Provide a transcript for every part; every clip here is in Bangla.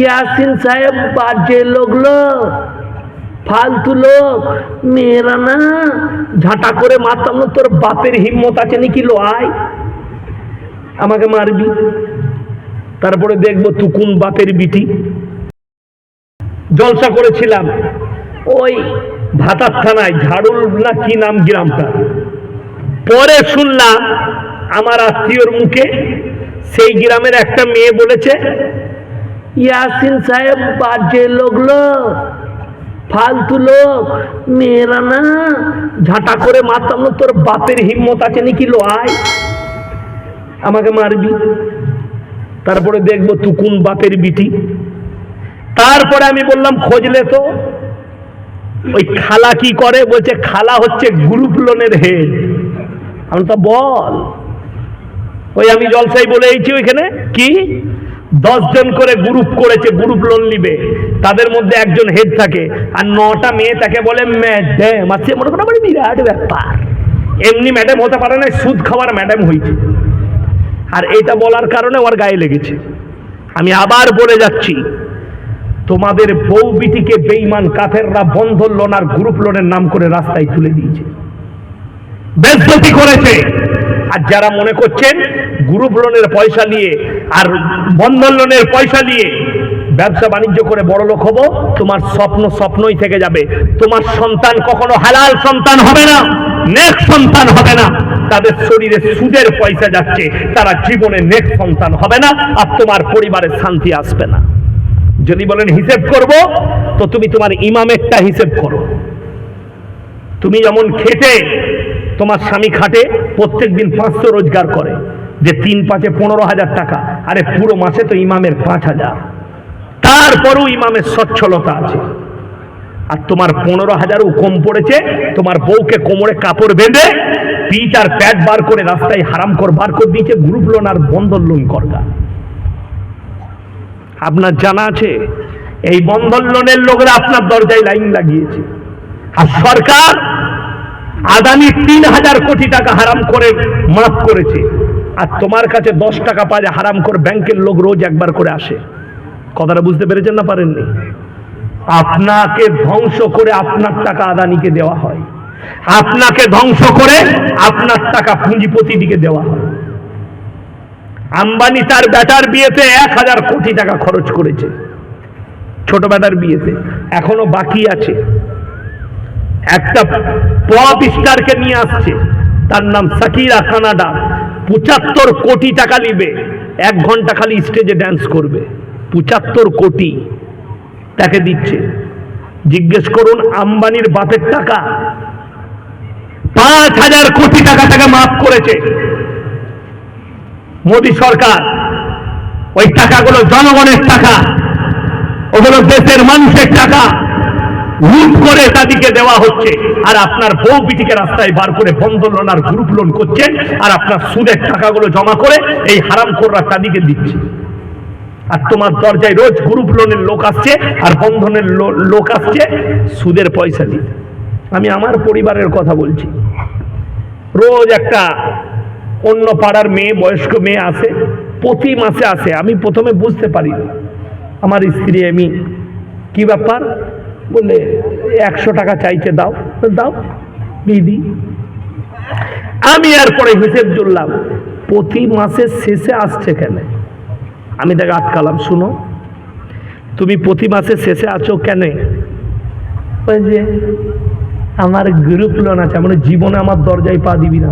ইয়াসিন সাহেব বাজে লোক লোক ফালতু লোক, মেয়েরা না, ঝাঁটা করে মারতাম না তোর বাপের হিম্মত আছে নাকি লো? আয়, আমাকে মারবি। তারপরে দেখব তু কোন বাপের বিটি। জলসা করেছিলাম। ওই ভাতার থানায়, ঝাড়ুল না কি নাম গ্রামটা। পরে শুনলাম, আমার আত্মীয়র মুখে সেই গ্রামের একটা মেয়ে বলেছে ইয়াসিন সাহেব বাজে লোক লোক ফালতু লোক। মেয়েরা না, ঝাঁটা করে মারতাম না তোর বাপের হিম্মত আছে নাকি লো? আয়, আমাকে মারবি। তারপরে দেখব তু কোন বাপের বিটি। তারপরে আমি বললাম খোঁজলে তো। ওই খালা কি করে? বলছে, খালা হচ্ছে গ্রুপ লোনের হেড। আমি তো বল। ওই আমি জলসাই বলে এইছি ওইখানে। কি? জন করে গ্রুপ করেছে গ্রুপ লোন নিবে। তাদের মধ্যে একজন হেড থাকে, আর নটা মেয়ে তাকে বলে ম্যাডাম আছে মনে করো বিরাট ব্যাপার। এমনি ম্যাডাম হতে পারে না, সুদ খাওয়ার ম্যাডাম হয়েছে। আর এটা বলার কারণে ওর গায়ে লেগেছে। আমি আবার বলে যাচ্ছি, তোমাদের বউ বিটিকে বেইমান কাফেররা বন্ধন লোন আর গ্রুপ লোনের নাম করে রাস্তায় তুলে দিয়েছে। বেজ্জতি করেছে। আর যারা মনে করছেন গ্রুপ লোনের পয়সা নিয়ে আর বন্ধন লোনের পয়সা নিয়ে ব্যবসা বাণিজ্য করে বড় লোক হব, তোমার স্বপ্ন স্বপ্নই থেকে যাবে। তোমার সন্তান কখনো হালাল সন্তান হবে না, নেক সন্তান হবে না। তাদের শরীরে সুদের পয়সা যাচ্ছে, তারা জীবনে নেক সন্তান হবে না, আর তোমার পরিবারের শান্তি আসবে না। যদি বলেন হিসেব করব, তো তুমি তোমার ইমামেরটা হিসেব করো। তুমি যেমন খেটে তোমার স্বামী খাটে প্রত্যেক দিন পাঁচশো রোজগার করে, যে তিন পাঁচে পনেরো হাজার টাকা, আরে পুরো মাসে তো ইমামের পাঁচ হাজার। তারপরও ইমামের সচ্ছলতা আছে। আর তোমার পনেরো হাজারও কম পড়েছে, তোমার বউকে কোমরে কাপড় বেঁধে পিঠ আর প্যাট বার করে রাস্তায় হারাম কর, বার করে দিয়েছে গ্রুপ লোন আর বন্ধন লোন করগা আপনার জানা আছে, এই বন্ধন লোনের লোকরা আপনার দরজায় লাইন লাগিয়েছে। আর সরকার আদানি তিন হাজার কোটি টাকা হারাম করে মাফ করেছে। আর তোমার কাছে দশ টাকা পায় হারাম করে ব্যাংকের লোক রোজ একবার করে আসে। কথাটা বুঝতে পেরেছেন না পারেননি? আপনাকে ধ্বংস করে আপনার টাকা আদানিকে দেওয়া হয়। আপনাকে ধ্বংস করে আপনার টাকা পুঁজিপতিদিকে দেওয়া হয়। আম্বানি তার বেটার বিয়েতে এক হাজার কোটি টাকা খরচ করেছে। ছোট বেটার বিয়েতে। এখনও বাকি আছে। একটা পপ স্টারকে নিয়ে আসছে। তার নাম সাকিরা কানাডা। পঁচাত্তর কোটি টাকা নিবে। এক ঘণ্টা খালি স্টেজে ড্যান্স করবে। পঁচাত্তর কোটি তাকে দিচ্ছে। জিজ্ঞেস করুন, আম্বানির বাপের টাকা? পাঁচ হাজার কোটি টাকা তাকে মাফ করেছে। মোদী সরকার, ওই টাকাগুলো জনগণের টাকা, ওগুলো দেশের মানুষের টাকা। লুট করে তাদেরকে দেওয়া হচ্ছে। আর আপনার বউ পিটিকে রাস্তায় বার করে বন্ধ লোন আর গ্রুপ লোন করছেন আর আপনার সুদের টাকাগুলো জমা করে এই হারাম কররা তাদেরকে দিচ্ছে। আর তোমার দরজায় রোজ গ্রুপ লোনের লোক আসছে, আর বন্ধনের লোক আসছে, সুদের পয়সা দিতে। আমি আমার পরিবারের কথা বলছি। রোজ একটা অন্য পাড়ার মেয়ে, বয়স্ক মেয়ে আসে, প্রতি মাসে আসে। আমি প্রথমে বুঝতে পারি। আমার স্ত্রী, আমি কি ব্যাপার? বলে, একশো টাকা চাইতে দাও। দাও দিদি আমি আর পরে হিসেব জুড়লাম, প্রতি মাসের শেষে আসছে কেন? আমি তাকে আটকালাম, শুনো, তুমি প্রতি মাসের শেষে আছো কেন? যে, আমার গ্রুপ লোন আছে, আমরা জীবনে আমার দরজায় পা দিবি না।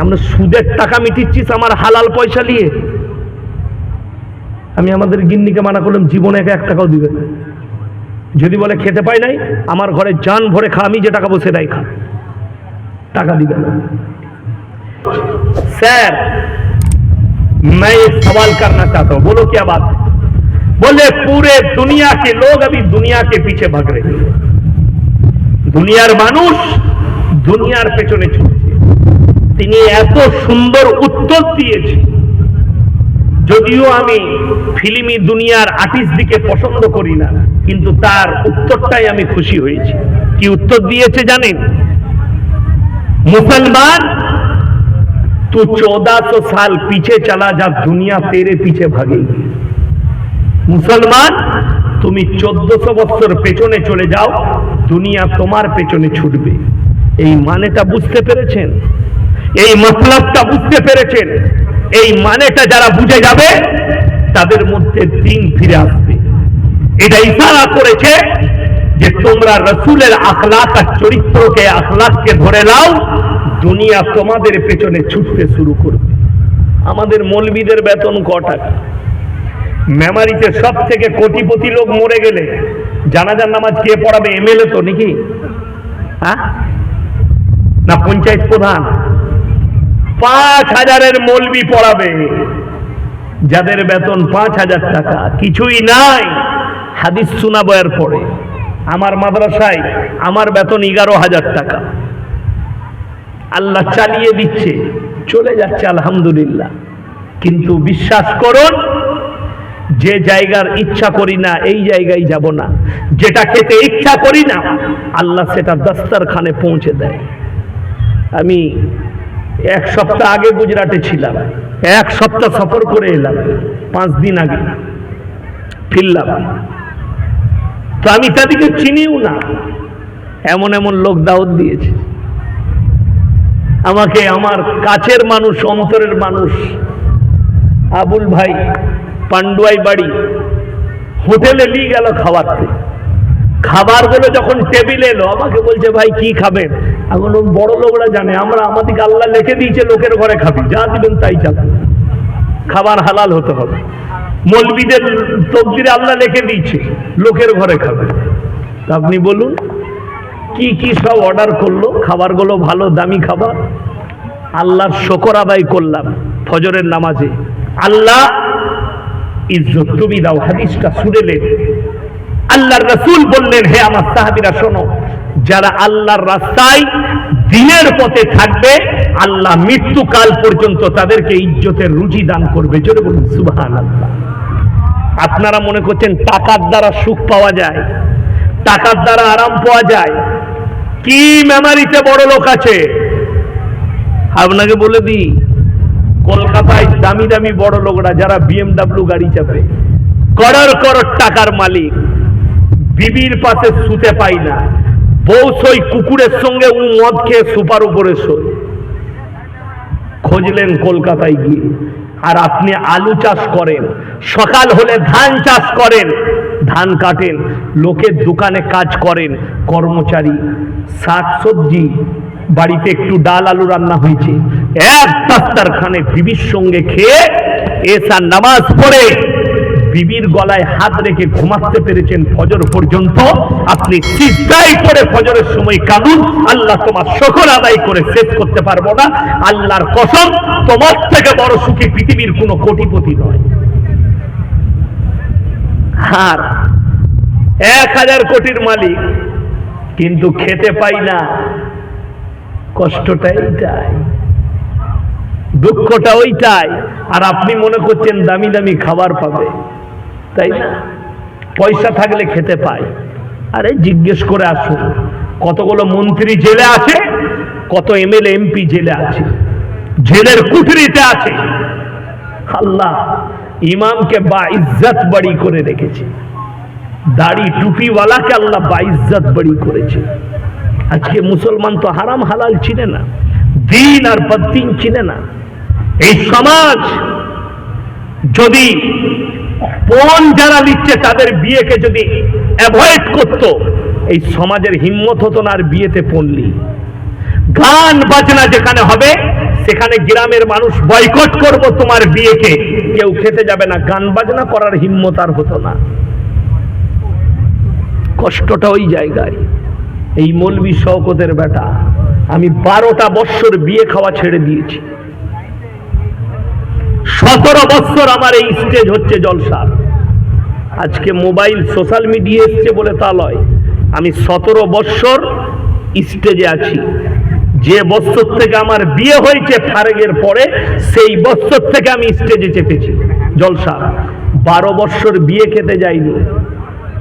আমরা সুদের টাকা মিটিচ্ছিস আমার হালাল পয়সা নিয়ে। আমি আমাদের গিন্নিকে মানা করলাম, জীবনে এক টাকাও দিবে না। যদি বলে খেতে পাই নাই আমার ঘরে জান ভরে খা আমি যে টাকা বসে নাই খা টাকা দিবে না স্যার मैं एक सवाल करना चाहता हूं बोलो क्या बात है? बोले पूरे दुनिया के लोग अभी दुनिया के पीछे भाग रहे हैं দুনিয়ার মানুষ দুনিয়ার পেছনে ছুটছে তিনি এত সুন্দর উত্তর দিয়েছে যদিও আমি ফিলিমি দুনিয়ার আর্টিস্ট দিকে পছন্দ করি না, কিন্তু তার উত্তরটাই আমি খুশি হয়েছি। কি উত্তর দিয়েছে জানেন? মুসলমান, তো চৌদহ সাল পিছে চালা, যা দুনিয়া তেরে পিছে ভাগে। মুসলমান, তুমি চোদ্দশো বছর পেছনে চলে যাও, দুনিয়া তোমার পেছনে ছুটবে। এই মানেটা বুঝতে পেরেছেন? এই মতলবটা বুঝতে পেরেছেন? এই মানেটা যারা বুঝে যাবে, তাদের মধ্যে দিন ফিরে আসবে। এটা ইশারা করেছে যে তোমরা রসুলের আখলাক আর চরিত্রকে, আখলাককে ধরে নাও, দুনিয়া তোমাদের পেছনে ছুটতে শুরু করবে। আমাদের মৌলবীদের বেতন ক টাকা? মেমারিতে সব থেকে কোটিপতি লোক মরে গেলে জানাজার নামাজ কে পড়াবে? এমএলএ তো নাকি? হ্যাঁ? না পঞ্চায়েত প্রধান? পাঁচ হাজারের মলবি পড়াবে। যাদের বেতন পাঁচ হাজার টাকা, কিছুই নাই। হাদিস শোনাবো এর পরে। আমার মাদ্রাসায় আমার বেতন এগারো হাজার টাকা। আল্লাহ চালিয়ে দিচ্ছে, চলে যাচ্ছে আলহামদুলিল্লাহ। কিন্তু বিশ্বাস করুন, যে জায়গার ইচ্ছা করি না, এই জায়গায় যাব না। যেটা খেতে ইচ্ছা করি না, আল্লাহ সেটা দস্তারখানে পৌঁছে দেয়। আমি এক সপ্তাহ আগে গুজরাটে ছিলাম। এক সপ্তাহ সফর করে এলাম। পাঁচ দিন আগে ফিরলাম। তো আমি তাদেরকে চিনিও না। এমন এমন লোক দাওয়াত দিয়েছে। আমাকে আমার কাছের মানুষ, অন্তরের মানুষ, আবুল ভাই, পান্ডুয়াই বাড়ি, হোটেলে নিয়ে গেল খাওয়াতে খাবারগুলো যখন টেবিলে এলো, আমাকে বলছে, ভাই, কি খাবেন? এখন বড় লোকরা জানে, আমরা আমাদেরকে আল্লাহ লিখে দিয়েছে, লোকের ঘরে খাবি, যা দিবেন তাই চালাবো খাবার হালাল হতে হবে। মলবিদের তকদিরে আল্লাহ লিখে দিয়েছে, লোকের ঘরে খাবে। আপনি বলুন, কি কি সব অর্ডার করল? খাবারগুলো ভালো, দামি খাবার? আল্লাহর শকর আদায় করলাম ফজরের নামাজে। আল্লাহ ইজ্জত তুমি দাও, হাদিসটা শুনেলেন আল্লাহর রসুল বললেন, হে আমার সাহাবিরা, শোনো, যারা আল্লাহর রাস্তায় দিনের পথে থাকবে, আল্লাহ মৃত্যুকাল পর্যন্ত তাদেরকে ইজ্জতের রুচি দান করবে। জোরে বলুন সুবহান আল্লাহ আপনারা মনে করছেন টাকার দ্বারা সুখ পাওয়া যায়, টাকার দ্বারা আরাম পাওয়া যায়? কি মেমারিতে বড় লোক আছে? আপনাকে বলে দিই, কলকাতায় দামি দামি বড় লোকরা, যারা বিএমডাব্লিউ গাড়ি চাপে করোড় করোড় টাকার মালিক বিবির পাশে শুতে পাই না। বউ সই কুকুরের সঙ্গে উ মদ খেয়ে সুপার উপরে শোয়। খুঁজলেন কলকাতায় গিয়ে। আর আপনি আলু চাষ করেন, সকাল হলে ধান চাষ করেন, ধান কাটেন, লোকের দোকানে কাজ করেন, কর্মচারী, শাক সবজি, বাড়িতে একটু ডাল আলু রান্না হয়েছে। এক দাস্তারখানে বিবির সঙ্গে খেয়ে এসা নামাজ পড়ে। বিবির গলায় হাত রেখে ঘুমাতে পেরেছেন ফজর পর্যন্ত, আপনি সিজদাই করে ফজরের সময় কানুন আল্লাহ তোমার শকর আদায় করে শেষ করতে পারব না। আল্লাহর কসম, তোমার থেকে বড় সুখী পৃথিবীর কোনো কোটিপতি নয়। আর এক হাজার কোটির মালিক, কিন্তু খেতে পাই না। কষ্টটা এইটাই দুঃখটা ওইটাই আর আপনি মনে করছেন দামি দামি খাবার পাবে। তাই না? পয়সা থাকলে খেতে পায়। আরে জিজ্ঞেস করে আসুন, কতগুলো মন্ত্রী জেলে আছে, কত এমএলএ, এমপি জেলে আছে, জেলের কুঠরিতে আছে। আল্লাহ, ইমামকে বা ইজ্জত বাড়ি করে রেখেছে। দাড়ি টুপিওয়ালাকে আল্লাহ বা ইজ্জত বাড়ি করেছে। আজকে মুসলমান তো হারাম হালাল চিনে না, দিন আর বদিন চিনে না। এই সমাজ যদি পণ যারা নিচ্ছে তাদের বিয়েকে যদি অ্যাভয়েড করত, এই সমাজের হিম্মত হতো না আর বিয়েতে পড়লি। গান বাজনা যেখানে হবে, সেখানে গ্রামের মানুষ বয়কট করব তোমার বিয়েকে। কেউ খেতে যাবে না, গান বাজনা করার হিম্মত আর হতো না। কষ্টটা ওই জায়গায়। এই মৌলবি শওকতের বেটা, আমি বারোটা বৎসর বিয়ে খাওয়া ছেড়ে দিয়েছি। সতেরো বৎসর আমার এই স্টেজ হচ্ছে জলসার আজকে মোবাইল সোশ্যাল মিডিয়া এসছে বলে তা লয় আমি সতেরো বৎসর স্টেজে আছি। যে বৎসর থেকে আমার বিয়ে হয়েছে ফারেগের পরে, সেই বৎসর থেকে আমি স্টেজে চেপেছি জলসা। বারো বৎসর বিয়ে খেতে যাইনি।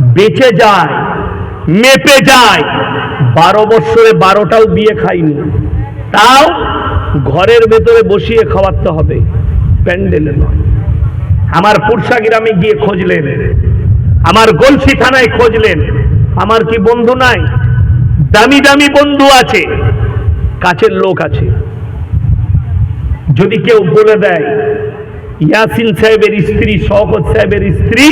বেঁচে যায়, মেপে যায়। বারো বৎসরে বারোটাও বিয়ে খাইনি। তাও ঘরের ভেতরে বসিয়ে খাওয়াতে হবে। প্যান্ডেলে নয়। আমার পুরসা গ্রামে গিয়ে খুঁজলেন। আমার গলসি থানায় খুঁজলেন। আমার কি বন্ধু নাই? দামি দামি বন্ধু আছে। কাছের লোক আছে। যদি কেউ বলে দেয়, ইয়াসিন সাহেবের স্ত্রী, শওকত সাহেবের স্ত্রী,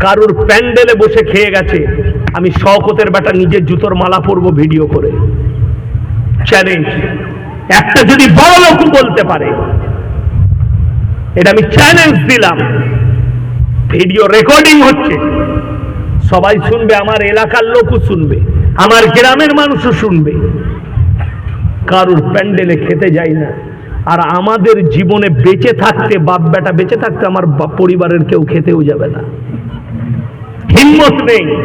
কারুর প্যান্ডেলে বসে খেয়ে গেছে, আমি শওকতের বেটা নিজের জুতোর মালা পরবো ভিডিও করে। চ্যালেঞ্জ একটা যদি বড় লোক বলতে পারে এটা আমি চ্যালেঞ্জ দিলাম। ভিডিও রেকর্ডিং হচ্ছে। সবাই শুনবে, আমার এলাকার লোকও শুনবে, আমার গ্রামের মানুষও শুনবে। কারুর প্যান্ডেলে খেতে যাই না। আর আমাদের জীবনে বেঁচে থাকতে, বাপ বেটা বেঁচে থাকতে আমার পরিবারের কেউ খেতেও যাবে না। হিম্মত নেই।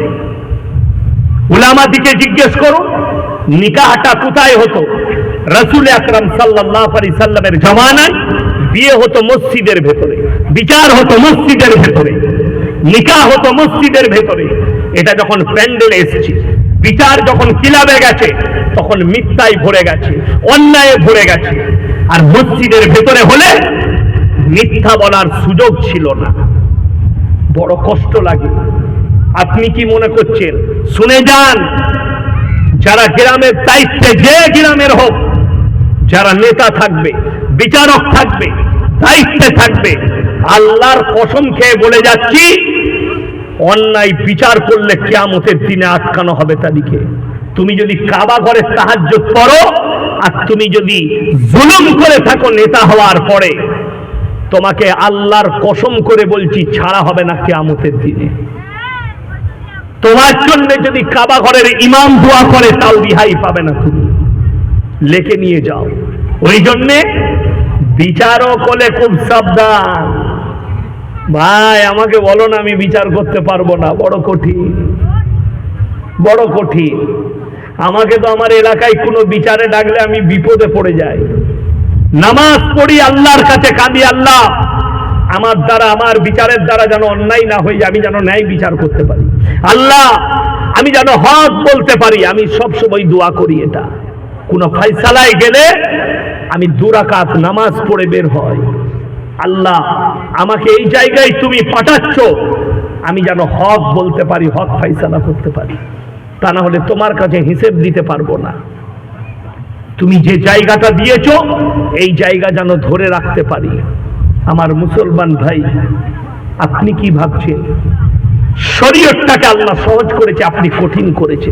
উলামাদিকে জিজ্ঞেস করো, নিকাহটা কোথায় হতো? রসুল আকরম সাল্লাহ সাল্লামের জমানায় বিয়ে হতো মসজিদের ভেতরে, বিচার হতো মসজিদের ভেতরে নিকা হতো মসজিদের ভেতরে। এটা যখন প্যান্ডেলে এসেছে, বিচার যখন কিলাবে গেছে, তখন মিথ্যায় ভরে গেছে, অন্যায়ে ভরে গেছে। আর মসজিদের ভেতরে হলে মিথ্যা বলার সুযোগ ছিল না। বড় কষ্ট লাগে। আপনি কি মনে করছেন? শুনে যান। যারা গ্রামের দায়িত্বে, যে গ্রামের হোক, যারা নেতা থাকবে, বিচারক থাকবে দায়িত্বে থাকবে। আল্লাহর কসম খেয়ে বলে যাচ্ছি, অন্যায় বিচার করলে কেয়ামতের দিনে আটকানো হবে তাদেরকে। তুমি যদি কাবা ঘরে সাহায্য করো, আর তুমি যদি জুলুম করে থাকো নেতা হওয়ার পরে, তোমাকে আল্লাহর কসম করে বলছি, ছাড়া হবে না কেয়ামতের দিনে। তোমার জন্য যদি কাবা ঘরের ইমাম দোয়া করে, তাও রিহাই পাবে না তুমি। লেখে নিয়ে যাও। ওই জন্যে বিচারক হলে খুব সাবধান। ভাই, আমাকে বলো না আমি বিচার করতে পারব না। বড় কঠিন। বড় কঠিন। আমাকে তো আমার এলাকায় কোনো বিচারে ডাকলে আমি বিপদে পড়ে যাই। নামাজ পড়ি আল্লাহর কাছে, কাঁদি আল্লাহ। আমার দ্বারা, আমার বিচারের দ্বারা যেন অন্যায় না হয়ে আমি যেন ন্যায় বিচার করতে পারি। আল্লাহ, আমি যেন হক বলতে পারি, আমি সবসময় দোয়া করি এটা। কোনো ফাইসালায় গেলে আমি দুরাকাত নামাজ পড়ে বের হয় আল্লাহ, আমাকে এই জায়গায় তুমি পাঠাচ্ছ। আমি যেন হক বলতে পারি, হক ফাইসালা করতে পারি। তা না হলে তোমার কাছে হিসেব দিতে পারব না। তুমি যে জায়গাটা দিয়েছ, এই জায়গা যেন ধরে রাখতে পারি। আমার মুসলমান ভাই, আপনি কি ভাবছেন? শরীয়তটাকে আল্লাহ সহজ করেছে, আপনি কঠিন করেছে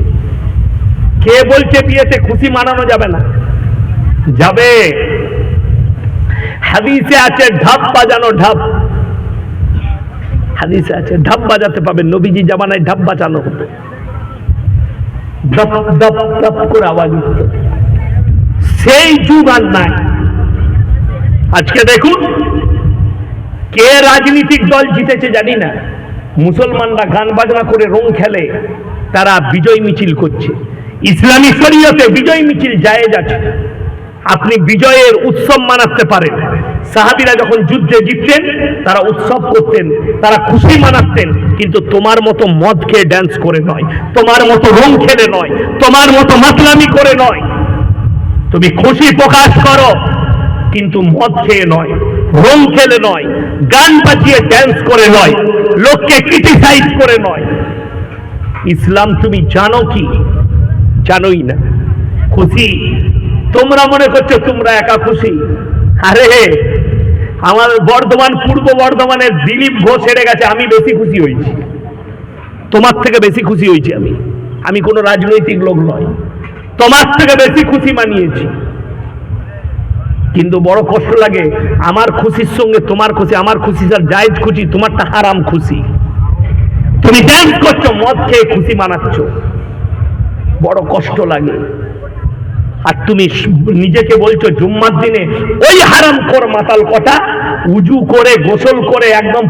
কে বলছে বিয়েতে খুশি মানানো যাবে না? যাবে। হাদিসে আছে ঢাপ বাজানো ঢাপ হাদিসে আছে ঢাপ বাজাতে পাবেন নবীজি জামানায় ঢাপ বাজানো হতো করে আওয়াজ সেই যুগ আর নাই। আজকে দেখুন, কে রাজনীতিক দল জিতেছে জানি না। মুসলমানরা গান বাজনা করে রং খেলে, তারা বিজয় মিছিল করছে। ইসলামী শরীয়তে বিজয় মিছিল জায়েজ আছে। আপনি বিজয়ের উৎসব মানাতে পারেন। সাহাবিরা যখন যুদ্ধে জিততেন, তারা উৎসব করতেন, তারা খুশি মানাতেন, কিন্তু তোমার মতো মদ খেয়ে ড্যান্স করে নয়, তোমার মতো রং খেলে নয়, তোমার মতো মাতলামি করে নয়। তুমি খুশি প্রকাশ করো, কিন্তু মদ খেয়ে নয়, রং খেলে নয়, গান বাজিয়ে ড্যান্স করে নয়, লোককে ক্রিটিসাইজ করে নয়। ইসলাম তুমি জানো কি? জানোই না। খুশি তোমরা মনে করছ তোমরা একা খুশি? আরে, আমার বর্ধমান, পূর্ব বর্ধমানের দিলীপ ঘোষ হেরে গেছে, আমি বেশি খুশি হয়েছি। তোমার থেকে বেশি খুশি হয়েছি আমি। আমি কোনো রাজনৈতিক লোক নয় তোমার থেকে বেশি খুশি মানিয়েছি। কিন্তু বড় কষ্ট লাগে, আমার খুশির সঙ্গে তোমার খুশি, আমার খুশি স্যার জায়েজ খুশি, তোমারটা হারাম খুশি। তুমি ড্যান্স করছ, মদ খেয়ে খুশি মানাচ্ছ। বড় কষ্ট লাগে। আর তুমি নিজেকে বলছো জুম্মার দিনে ওই হারাম কর মাতাল কটা উজু করে, গোসল করে একদম